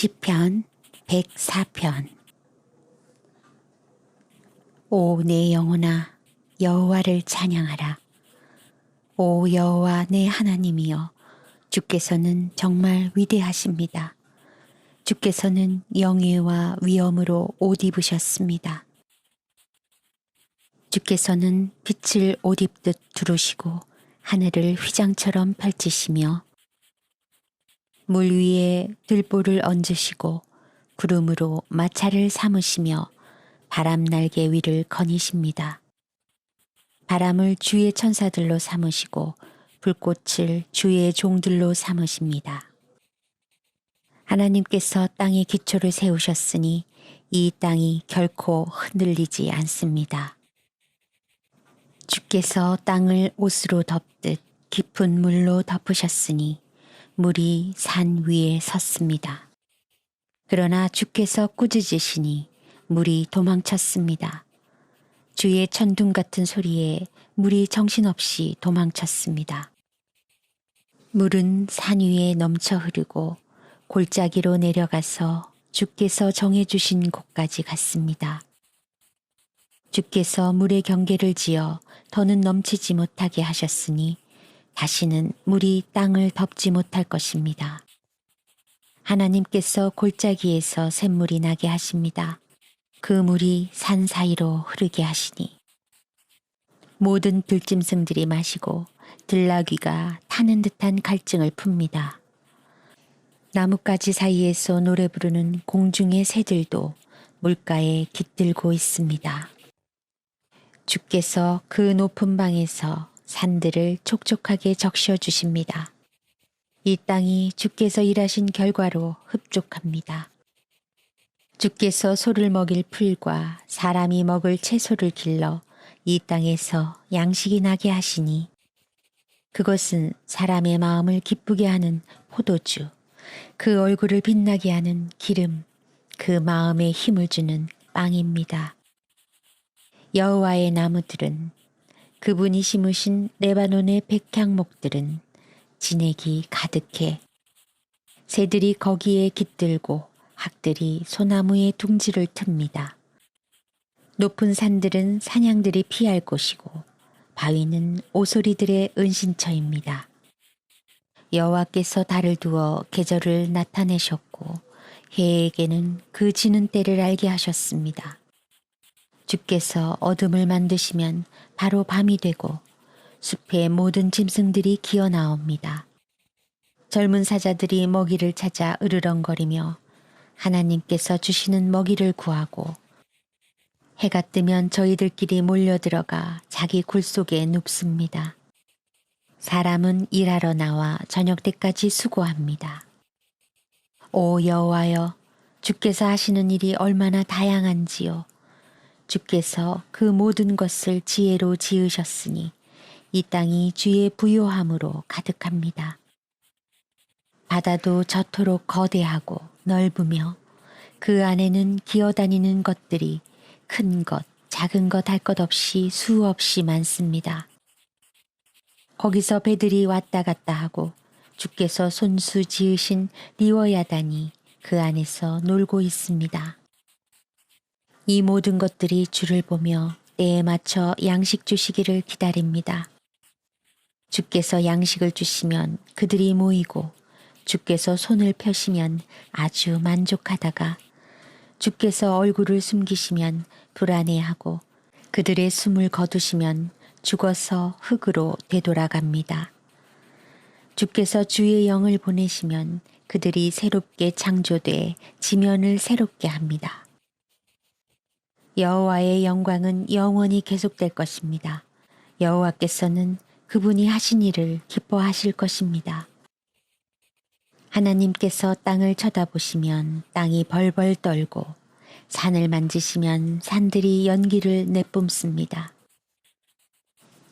시편 104편. 오 내 영혼아 여호와를 찬양하라. 오 여호와 내 하나님이여 주께서는 정말 위대하십니다. 주께서는 영예와 위엄으로 옷 입으셨습니다. 주께서는 빛을 옷 입듯 두르시고 하늘을 휘장처럼 펼치시며 물 위에 들보를 얹으시고 구름으로 마차를 삼으시며 바람 날개 위를 거니십니다. 바람을 주의 천사들로 삼으시고 불꽃을 주의 종들로 삼으십니다. 하나님께서 땅에 기초를 세우셨으니 이 땅이 결코 흔들리지 않습니다. 주께서 땅을 옷으로 덮듯 깊은 물로 덮으셨으니 물이 산 위에 섰습니다. 그러나 주께서 꾸짖으시니 물이 도망쳤습니다. 주의 천둥 같은 소리에 물이 정신없이 도망쳤습니다. 물은 산 위에 넘쳐 흐르고 골짜기로 내려가서 주께서 정해주신 곳까지 갔습니다. 주께서 물의 경계를 지어 더는 넘치지 못하게 하셨으니 다시는 물이 땅을 덮지 못할 것입니다. 하나님께서 골짜기에서 샘물이 나게 하십니다. 그 물이 산 사이로 흐르게 하시니 모든 들짐승들이 마시고 들나귀가 타는 듯한 갈증을 풉니다. 나뭇가지 사이에서 노래 부르는 공중의 새들도 물가에 깃들고 있습니다. 주께서 그 높은 방에서 산들을 촉촉하게 적셔 주십니다. 이 땅이 주께서 일하신 결과로 흡족합니다. 주께서 소를 먹일 풀과 사람이 먹을 채소를 길러 이 땅에서 양식이 나게 하시니 그것은 사람의 마음을 기쁘게 하는 포도주, 그 얼굴을 빛나게 하는 기름, 그 마음에 힘을 주는 빵입니다. 여호와의 나무들은 그분이 심으신 레바논의 백향목들은 진액이 가득해 새들이 거기에 깃들고 학들이 소나무의 둥지를 틉니다. 높은 산들은 사냥들이 피할 곳이고 바위는 오소리들의 은신처입니다. 여호와께서 달을 두어 계절을 나타내셨고 해에게는 그 지는 때를 알게 하셨습니다. 주께서 어둠을 만드시면 바로 밤이 되고 숲의 모든 짐승들이 기어 나옵니다. 젊은 사자들이 먹이를 찾아 으르렁거리며 하나님께서 주시는 먹이를 구하고 해가 뜨면 저희들끼리 몰려들어가 자기 굴 속에 눕습니다. 사람은 일하러 나와 저녁 때까지 수고합니다. 오 여호와여 주께서 하시는 일이 얼마나 다양한지요. 주께서 그 모든 것을 지혜로 지으셨으니 이 땅이 주의 부요함으로 가득합니다. 바다도 저토록 거대하고 넓으며 그 안에는 기어다니는 것들이 큰 것, 작은 것 할 것 없이 수없이 많습니다. 거기서 배들이 왔다 갔다 하고 주께서 손수 지으신 리워야단이 그 안에서 놀고 있습니다. 이 모든 것들이 주를 보며 때에 맞춰 양식 주시기를 기다립니다. 주께서 양식을 주시면 그들이 모이고 주께서 손을 펴시면 아주 만족하다가 주께서 얼굴을 숨기시면 불안해하고 그들의 숨을 거두시면 죽어서 흙으로 되돌아갑니다. 주께서 주의 영을 보내시면 그들이 새롭게 창조돼 지면을 새롭게 합니다. 여호와의 영광은 영원히 계속될 것입니다. 여호와께서는 그분이 하신 일을 기뻐하실 것입니다. 하나님께서 땅을 쳐다보시면 땅이 벌벌 떨고 산을 만지시면 산들이 연기를 내뿜습니다.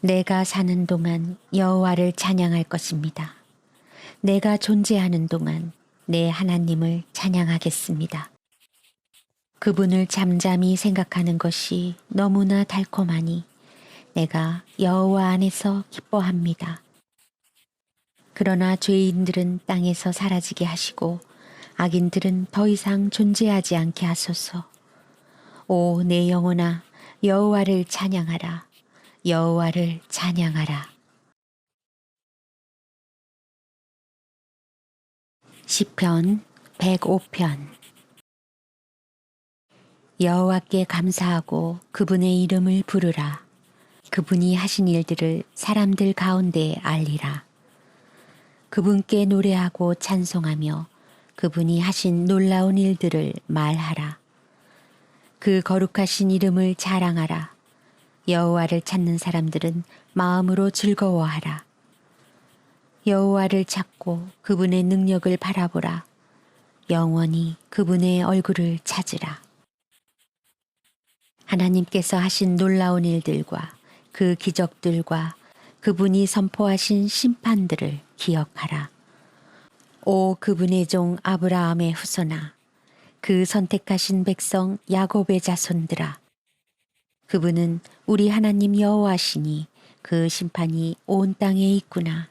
내가 사는 동안 여호와를 찬양할 것입니다. 내가 존재하는 동안 내 하나님을 찬양하겠습니다. 그분을 잠잠히 생각하는 것이 너무나 달콤하니 내가 여호와 안에서 기뻐합니다. 그러나 죄인들은 땅에서 사라지게 하시고 악인들은 더 이상 존재하지 않게 하소서. 오 내 영혼아 여호와를 찬양하라. 여호와를 찬양하라. 시편 105편 여호와께 감사하고 그분의 이름을 부르라. 그분이 하신 일들을 사람들 가운데 알리라. 그분께 노래하고 찬송하며 그분이 하신 놀라운 일들을 말하라. 그 거룩하신 이름을 자랑하라. 여호와를 찾는 사람들은 마음으로 즐거워하라. 여호와를 찾고 그분의 능력을 바라보라. 영원히 그분의 얼굴을 찾으라. 하나님께서 하신 놀라운 일들과 그 기적들과 그분이 선포하신 심판들을 기억하라. 오 그분의 종 아브라함의 후손아, 그 선택하신 백성 야곱의 자손들아. 그분은 우리 하나님 여호와시니 그 심판이 온 땅에 있구나.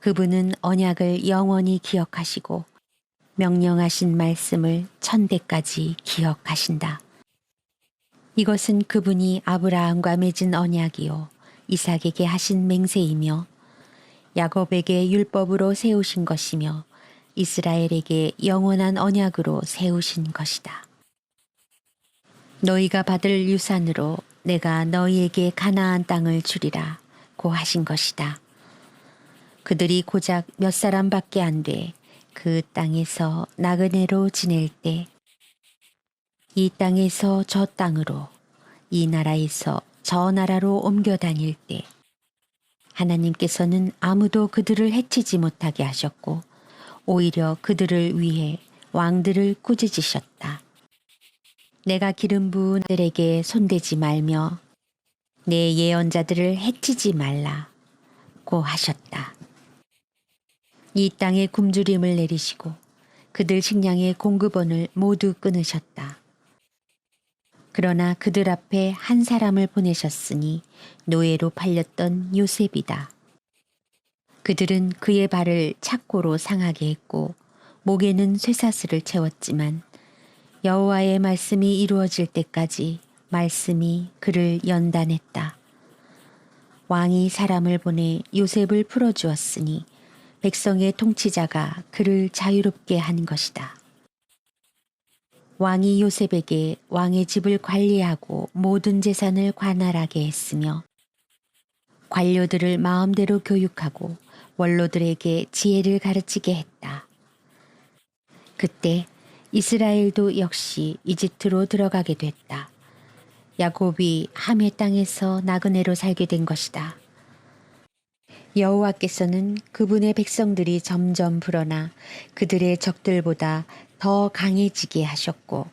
그분은 언약을 영원히 기억하시고 명령하신 말씀을 천대까지 기억하신다. 이것은 그분이 아브라함과 맺은 언약이요 이삭에게 하신 맹세이며 야곱에게 율법으로 세우신 것이며 이스라엘에게 영원한 언약으로 세우신 것이다. 너희가 받을 유산으로 내가 너희에게 가나안 땅을 주리라 고 하신 것이다. 그들이 고작 몇 사람밖에 안 돼 그 땅에서 나그네로 지낼 때 이 땅에서 저 땅으로 이 나라에서 저 나라로 옮겨 다닐 때 하나님께서는 아무도 그들을 해치지 못하게 하셨고 오히려 그들을 위해 왕들을 꾸짖으셨다. 내가 기름 부은 들에게 손대지 말며 내 예언자들을 해치지 말라고 하셨다. 이 땅에 굶주림을 내리시고 그들 식량의 공급원을 모두 끊으셨다. 그러나 그들 앞에 한 사람을 보내셨으니 노예로 팔렸던 요셉이다. 그들은 그의 발을 착고로 상하게 했고 목에는 쇠사슬을 채웠지만 여호와의 말씀이 이루어질 때까지 말씀이 그를 연단했다. 왕이 사람을 보내 요셉을 풀어주었으니 백성의 통치자가 그를 자유롭게 한 것이다. 왕이 요셉에게 왕의 집을 관리하고 모든 재산을 관할하게 했으며 관료들을 마음대로 교육하고 원로들에게 지혜를 가르치게 했다. 그때 이스라엘도 역시 이집트로 들어가게 됐다. 야곱이 함의 땅에서 나그네로 살게 된 것이다. 여호와께서는 그분의 백성들이 점점 불어나 그들의 적들보다 더 강해지게 하셨고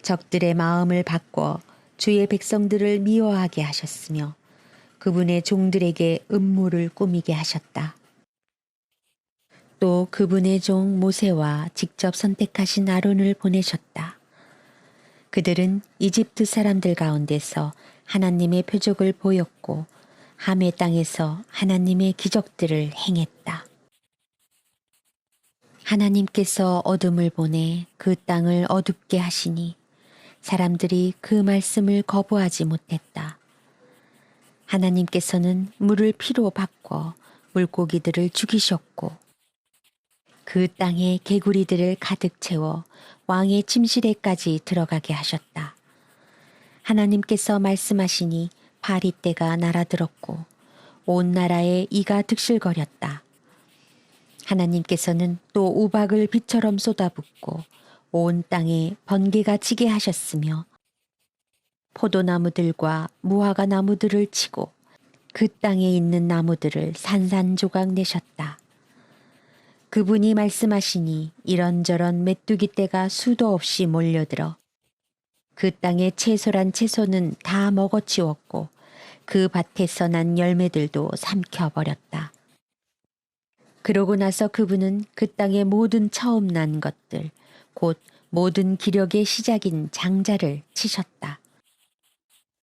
적들의 마음을 바꿔 주의 백성들을 미워하게 하셨으며 그분의 종들에게 음모를 꾸미게 하셨다. 또 그분의 종 모세와 직접 선택하신 아론을 보내셨다. 그들은 이집트 사람들 가운데서 하나님의 표적을 보였고 함의 땅에서 하나님의 기적들을 행했다. 하나님께서 어둠을 보내 그 땅을 어둡게 하시니 사람들이 그 말씀을 거부하지 못했다. 하나님께서는 물을 피로 바꿔 물고기들을 죽이셨고 그 땅에 개구리들을 가득 채워 왕의 침실에까지 들어가게 하셨다. 하나님께서 말씀하시니 파리떼가 날아들었고 온 나라에 이가 득실거렸다. 하나님께서는 또 우박을 비처럼 쏟아붓고 온 땅에 번개가 치게 하셨으며 포도나무들과 무화과 나무들을 치고 그 땅에 있는 나무들을 산산조각 내셨다. 그분이 말씀하시니 이런저런 메뚜기 떼가 수도 없이 몰려들어 그 땅의 채소란 채소는 다 먹어치웠고 그 밭에서 난 열매들도 삼켜버렸다. 그러고 나서 그분은 그 땅의 모든 처음 난 것들, 곧 모든 기력의 시작인 장자를 치셨다.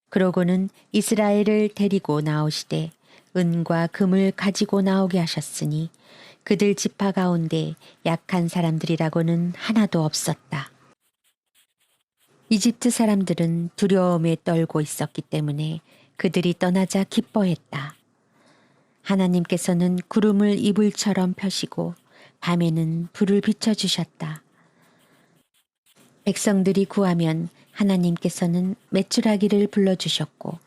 그러고는 이스라엘을 데리고 나오시되 은과 금을 가지고 나오게 하셨으니 그들 지파 가운데 약한 사람들이라고는 하나도 없었다. 이집트 사람들은 두려움에 떨고 있었기 때문에 그들이 떠나자 기뻐했다. 하나님께서는 구름을 이불처럼 펴시고 밤에는 불을 비춰주셨다. 백성들이 구하면 하나님께서는 메추라기를 불러주셨고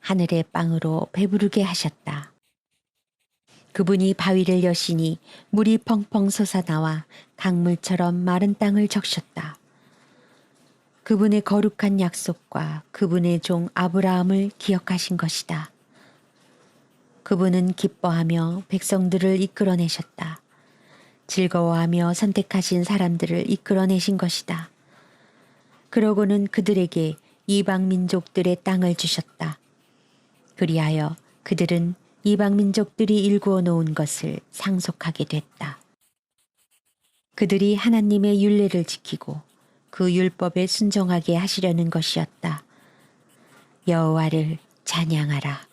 하늘의 빵으로 배부르게 하셨다. 그분이 바위를 여시니 물이 펑펑 솟아나와 강물처럼 마른 땅을 적셨다. 그분의 거룩한 약속과 그분의 종 아브라함을 기억하신 것이다. 그분은 기뻐하며 백성들을 이끌어내셨다. 즐거워하며 선택하신 사람들을 이끌어내신 것이다. 그러고는 그들에게 이방 민족들의 땅을 주셨다. 그리하여 그들은 이방 민족들이 일구어 놓은 것을 상속하게 됐다. 그들이 하나님의 율례를 지키고 그 율법에 순종하게 하시려는 것이었다. 여호와를 찬양하라.